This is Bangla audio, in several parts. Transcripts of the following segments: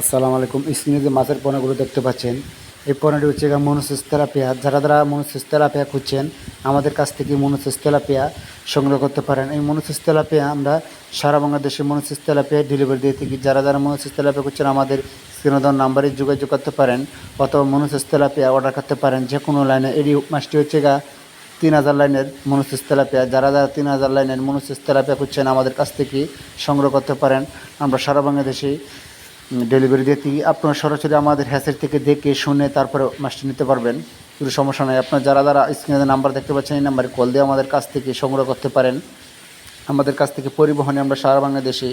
আসসালামু আলাইকুম। যে মাছের পণ্যগুলো দেখতে পাচ্ছেন, এই পণ্যটি হচ্ছে মনোসিস তেলাপিয়া যারা যারা মনোসিস তেলাপিয়া খুঁজছেন, আমাদের কাছ থেকে মনোসিস তেলাপিয়া সংগ্রহ করতে পারেন। এই মনোসিস তেলাপিয়া আমরা সারা বাংলাদেশে মনোসিস ডেলিভারি দিয়ে থাকি। যারা যারা মনোসিস তেলাপিয়া খুঁজছেন, আমাদের স্ক্রিনে দেওয়ার নাম্বারে যোগাযোগ করতে পারেন অথবা মনোসিস তেলাপিয়া অর্ডার করতে পারেন। যে কোনো লাইনে এই মাছটি হচ্ছে গা তিন হাজার লাইনের মনোসিস তেলাপিয়া যারা যারা তিন হাজার লাইনের মনোসিস তেলাপিয়া খুঁজছেন, আমাদের কাছ থেকে সংগ্রহ করতে পারেন। আমরা সারা বাংলাদেশে ডেলিভারি থাকি আপনারা সরাসরি আমাদের হ্যাসের থেকে দেখে শুনে তারপরে মাছটি নিতে পারবেন। কোনো সমস্যা নাই। আপনার যারা যারা স্ক্রিনে নাম্বার দেখতে পাচ্ছেন, এই নাম্বারে কল দিয়ে আমাদের কাছ থেকে সংগ্রহ করতে পারেন। আমাদের কাছ থেকে পরিবহনে আমরা সারা বাংলাদেশে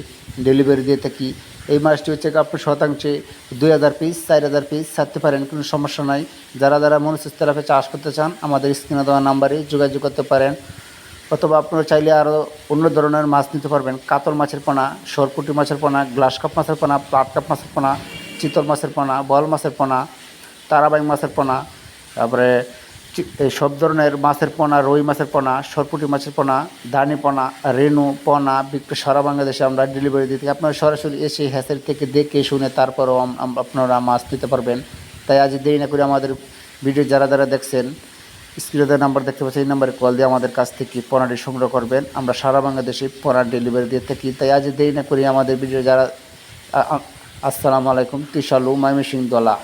ডেলিভারি দিয়ে থাকি। এই মাছটি হচ্ছে গিয়ে আপনি শতাংশে দুই হাজার পিস চার হাজার পিস ছাড়তে পারেন, কোনো সমস্যা নাই। যারা যারা মনুষ্য তেলাপে চাষ করতে চান, আমাদের স্ক্রিনে দেওয়া নাম্বারে যোগাযোগ করতে পারেন। অথবা আপনারা চাইলে আরও অন্য ধরনের মাছ নিতে পারবেন কাতল মাছের পোনা সরপুটি মাছের পোনা গ্লাস কাপ মাছের পোনা প্লাট কাপ মাছের পোনা চিতল মাছের পোনা বল মাছের পোনা তারাবাই মাছের পোনা তারপরে সব ধরনের মাছের পোনা রুই মাছের পোনা সরপুটি মাছের পোনা দানি পোনা রেনু পোনা বিক্রি সারা বাংলাদেশে আমরা ডেলিভারি দিতে আপনারা সরাসরি এসে হ্যাসের থেকে দেখে শুনে তারপরও আপনারা মাছ নিতে পারবেন তাই আজ দেরি না করে আমাদের ভিডিও যারা যারা দেখছেন স্ক্রিনে দেওয়া নাম্বার দেখতে পাচ্ছেন, এই নাম্বারে কল দিয়ে আমাদের কাছ থেকে পণাটি সংগ্রহ করবেন। আমরা সারা বাংলাদেশে পোনা ডেলিভারি দিয়ে থাকি, তাই আজ দেরি না করি আমাদের ভিডিও যারা আসসালামু আলাইকুম, তিশালু মাইমিসিং দলা।